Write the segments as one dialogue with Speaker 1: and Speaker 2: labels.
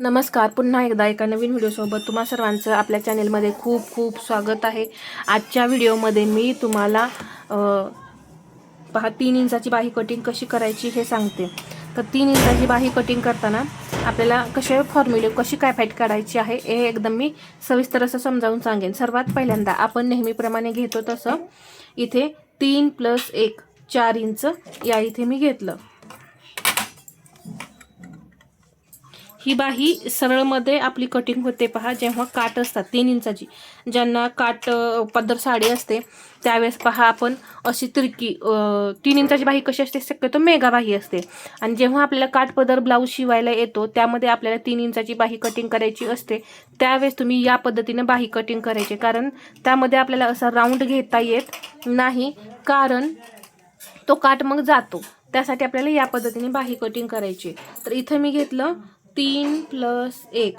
Speaker 1: नमस्कार. पुन्हा एकदा एका नवीन व्हिडिओसोबत तुम्हा सर्वांचं आपल्या चॅनेलमध्ये खूप खूप स्वागत आहे. आजच्या व्हिडिओमध्ये मी तुम्हाला पहा तीन इंचाची बाही कटिंग कशी करायची हे सांगते. तर तीन इंचाची बाही कटिंग करताना आपल्याला कसे फॉर्म्युले कशी काय फाईट काढायची आहे हे एकदम मी सविस्तर असं समजावून सांगेन. सर्वात पहिल्यांदा आपण नेहमीप्रमाणे घेतो तसं. इथे तीन प्लस एक चार इंच या इथे मी घेतलं. ही बाही सरळमध्ये आपली कटिंग होते पहा जेव्हा काट असतात तीन इंचाची. ज्यांना काट पदर साडी असते त्यावेळेस पहा आपण अशी तिरकी तीन इंचाची बाही कशी असते शक्यतो मेगा बाही असते. आणि जेव्हा आपल्याला काठ पदर ब्लाऊज शिवायला येतो त्यामध्ये आपल्याला तीन इंचाची बाही कटिंग करायची असते. त्यावेळेस तुम्ही या पद्धतीने बाही कटिंग करायचे कारण त्यामध्ये आपल्याला असा राऊंड घेता येत नाही कारण तो काट मग जातो. त्यासाठी आपल्याला या पद्धतीने बाही कटिंग करायची. तर इथं मी घेतलं तीन प्लस एक.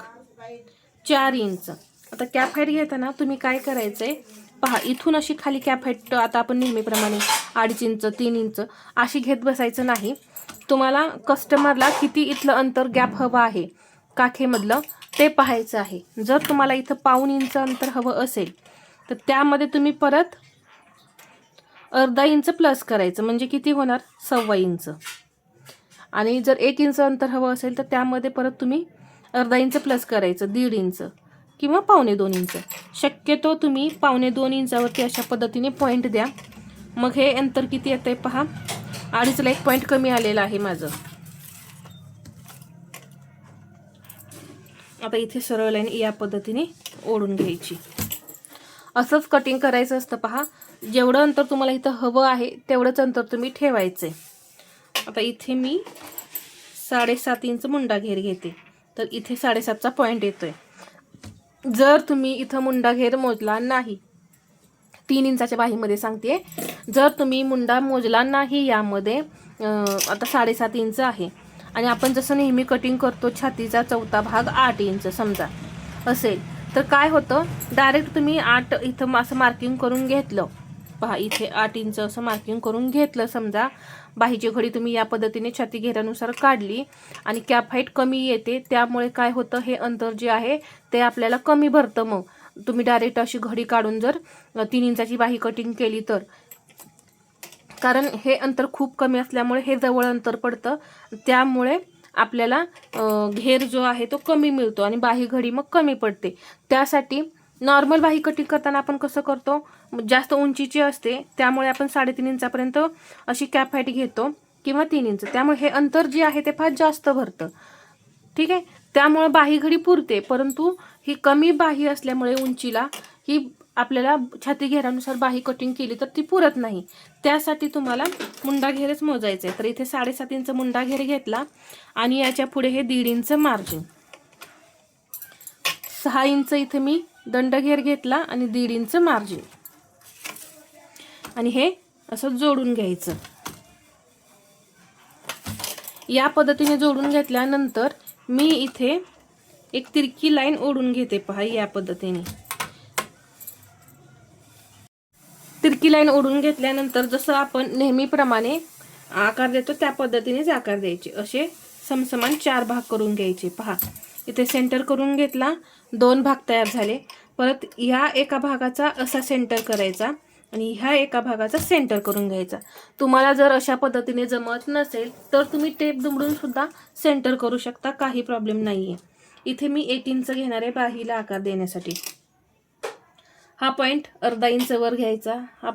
Speaker 1: चार इंच आता कॅप हाईट घेताना तुम्ही काय करायचं आहे पहा इथून अशी खाली कॅप हाईट आता आपण नेहमीप्रमाणे अडीच इंच तीन इंच अशी घेत बसायचं नाही. तुम्हाला कस्टमरला किती इथलं अंतर गॅप हवं आहे काखेमधलं ते पाहायचं आहे. जर तुम्हाला इथं पाऊन इंच अंतर हवं असेल तर त्यामध्ये तुम्ही परत अर्धा इंच प्लस करायचं. म्हणजे किती होणार? सव्वा इंच आणि जर एक इंच अंतर हवं असेल तर त्यामध्ये परत तुम्ही अर्धा इंच प्लस करायचं दीड इंच किंवा पावणे दोन इंच. शक्यतो तुम्ही पावणे दोन इंचावरती अशा पद्धतीने पॉईंट द्या. मग हे अंतर किती येतं आहे पहा. अडीचला एक पॉईंट कमी आलेलं आहे माझं. आता इथे सरळ लाईन या पद्धतीने ओढून घ्यायची. असंच कटिंग करायचं असतं पहा. जेवढं अंतर तुम्हाला इथं हवं आहे तेवढंच अंतर तुम्ही ठेवायचं आहे आता इथे मी साडेसात इंच मुंडा घेर घेते. तर इथे साडेसातचा पॉईंट येतोय. जर तुम्ही इथं मुंडा घेर मोजला नाही तीन इंचाच्या बाहीमध्ये सांगते. जर तुम्ही मुंडा मोजला नाही यामध्ये आता साडेसात इंच आहे. आणि आपण जसं नेहमी कटिंग करतो छातीचा चौथा भाग आठ इंच समजा. असेल. तर काय होतं? डायरेक्ट तुम्ही आठ इथं असं मार्किंग करून घेतलं. पहा इथे आठ इंच असं मार्किंग करून घेतलं समजा. बाहीची घडी तुम्ही या पद्धतीने छाती घेऱ्यानुसार काढली आणि कॅप हाईट कमी येते. त्यामुळे काय होतं हे अंतर जे आहे ते आपल्याला कमी भरतं मग. तुम्ही डायरेक्ट अशी घडी काढून जर तीन इंचाची बाही कटिंग केली तर. कारण हे अंतर खूप कमी असल्यामुळे हे जवळ अंतर पडतं. त्यामुळे आपल्याला घेर जो आहे तो कमी मिळतो आणि बाही घडी मग कमी पडते. त्यासाठी नॉर्मल बाही कटिंग करताना आपण कसं करतो? जास्त उंचीची असते त्यामुळे आपण साडेतीन इंचापर्यंत अशी कॅप हाईट घेतो किंवा तीन इंच. त्यामुळे हे अंतर जे आहे ते फार जास्त भरतं. ठीक आहे? त्यामुळे बाही घडी पुरते परंतु ही कमी बाही असल्यामुळे उंचीला ही आपल्याला छाती घेरानुसार बाही कटिंग केली तर ती पुरत नाही. त्यासाठी तुम्हाला मुंडा घेरच मोजायचं आहे तर इथे साडेसात इंच मुंडा घेर घेतला आणि याच्यापुढे हे दीड इंच मार्जिन सहा इंच इथे मी दंडघेर घेतला आणि दीड इंच मार्जिन. आणि हे असं जोडून घ्यायचं. या पद्धतीने जोडून घेतल्यानंतर मी इथे एक तिरकी लाईन ओढून घेते पहा या पद्धतीने. तिरकी लाईन ओढून घेतल्यानंतर जसं आपण नेहमीप्रमाणे आकार देतो त्या पद्धतीनेच आकार द्यायचे. असे समसमान चार भाग करून घ्यायचे. पहा. इथे सेंटर करून घेतला. दोन भाग तयार झाले. परत ह्या एका भागाचा असा सेंटर करायचा आणि ह्या एका भागाचा सेंटर करून घ्यायचा. तुम्हाला जर अशा पद्धतीने जमत नसेल तर तुम्ही टेप दुमडून सुद्धा सेंटर करू शकता. काही प्रॉब्लेम नाही आहे इथे मी एट इंच घेणार आहे बाहीला आकार देण्यासाठी. हा पॉईंट अर्धा इंच वर घ्यायचा. हा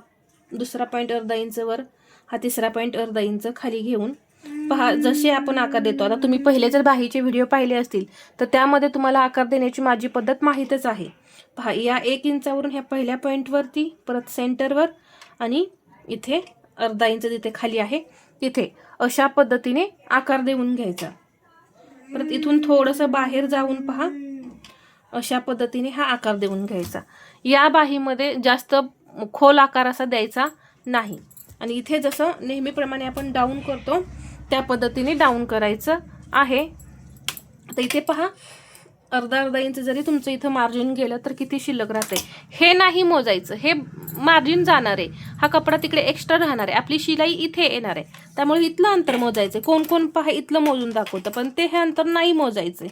Speaker 1: दुसरा पॉईंट अर्धा इंच वर. हा तिसरा पॉईंट अर्धा इंच खाली घेऊन पहा जसे आपण आकार देतो आता तुम्ही पहिले जर बाहीचे व्हिडिओ पाहिले असतील तर त्यामध्ये तुम्हाला आकार देण्याची माझी पद्धत माहीतच आहे. पहा या एक इंचावरून ह्या पहिल्या पॉईंटवरती परत सेंटरवर आणि इथे अर्धा इंच जिथे खाली आहे तिथे अशा पद्धतीने आकार देऊन घ्यायचा. परत इथून थोडंसं बाहेर जाऊन पहा अशा पद्धतीने हा आकार देऊन घ्यायचा. या बाहीमध्ये जास्त खोल आकार असा द्यायचा नाही. आणि इथे जसं नेहमीप्रमाणे आपण डाऊन करतो त्या पद्धतीने डाऊन करायचं आहे. तर इथे पहा अर्धा अर्धा इंच जरी तुमचं इथं मार्जिन गेलं तर किती शिल्लक राहते. हे नाही मोजायचं हे मार्जिन जाणार आहे. हा कपडा तिकडे एक्स्ट्रा राहणार आहे. आपली शिलाई इथे येणार आहे. त्यामुळे इथलं अंतर मोजायचं कोण कोण पहा इथलं मोजून दाखवतं पण ते हे अंतर नाही मोजायचं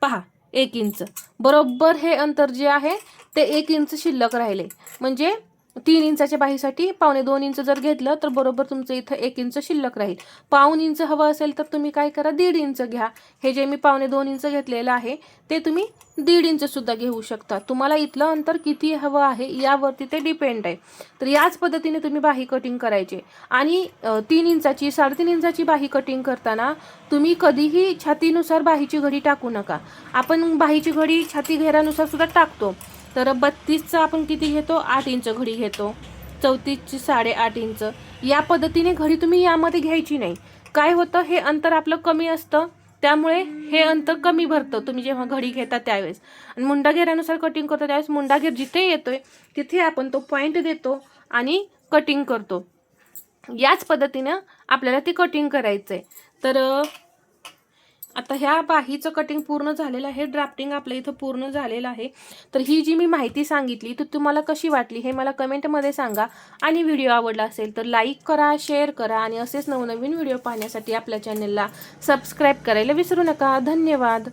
Speaker 1: पहा एक इंच. बरोबर हे अंतर जे आहे ते एक इंच शिल्लक राहिले. म्हणजे तीन इंचाच्या बाहीसाठी पावणे दोन इंच जर घेतलं तर बरोबर तुमचं इथं एक इंच शिल्लक राहील. पाऊन इंच हवं असेल तर तुम्ही काय करा दीड इंच घ्या. हे जे मी पावणे दोन इंच घेतलेलं आहे ते तुम्ही दीड इंचसुद्धा घेऊ शकता. तुम्हाला इथलं अंतर किती हवं आहे यावरती ते डिपेंड आहे. तर याच पद्धतीने तुम्ही बाही कटिंग करायचे. आणि तीन इंचाची साडेतीन इंचाची बाही कटिंग करताना तुम्ही कधीही छातीनुसार बाहीची घडी टाकू नका. आपण बाहीची घडी छाती घेरानुसार सुद्धा टाकतो. तर बत्तीसचं आपण किती घेतो? आठ इंच घडी घेतो. चौतीसची साडेआठ इंच. या पद्धतीने घडी तुम्ही यामध्ये घ्यायची नाही. काय होतं? हे अंतर आपलं कमी असतं. त्यामुळे हे अंतर कमी भरतं. तुम्ही जेव्हा घडी घेता त्यावेळेस. आणि मुंडा कटिंग करतो त्यावेळेस मुंडाघेर जिथे येतोय तिथे आपण तो पॉईंट देतो आणि कटिंग करतो. याच पद्धतीनं आपल्याला ते कटिंग करायचं आहे तर आता ह्या बाहीचं कटिंग पूर्ण झालेलं आहे. ड्राफ्टिंग आपल्या इथं पूर्ण झालेलं आहे. तर ही जी मी माहिती सांगितली ती तुम्हाला कशी वाटली हे मला कमेंटमध्ये सांगा. आणि व्हिडिओ आवडला असेल तर लाईक करा शेअर करा आणि असेच नवनवीन व्हिडिओ पाहण्यासाठी आपल्या चॅनलला सबस्क्राईब करायला विसरू नका. धन्यवाद.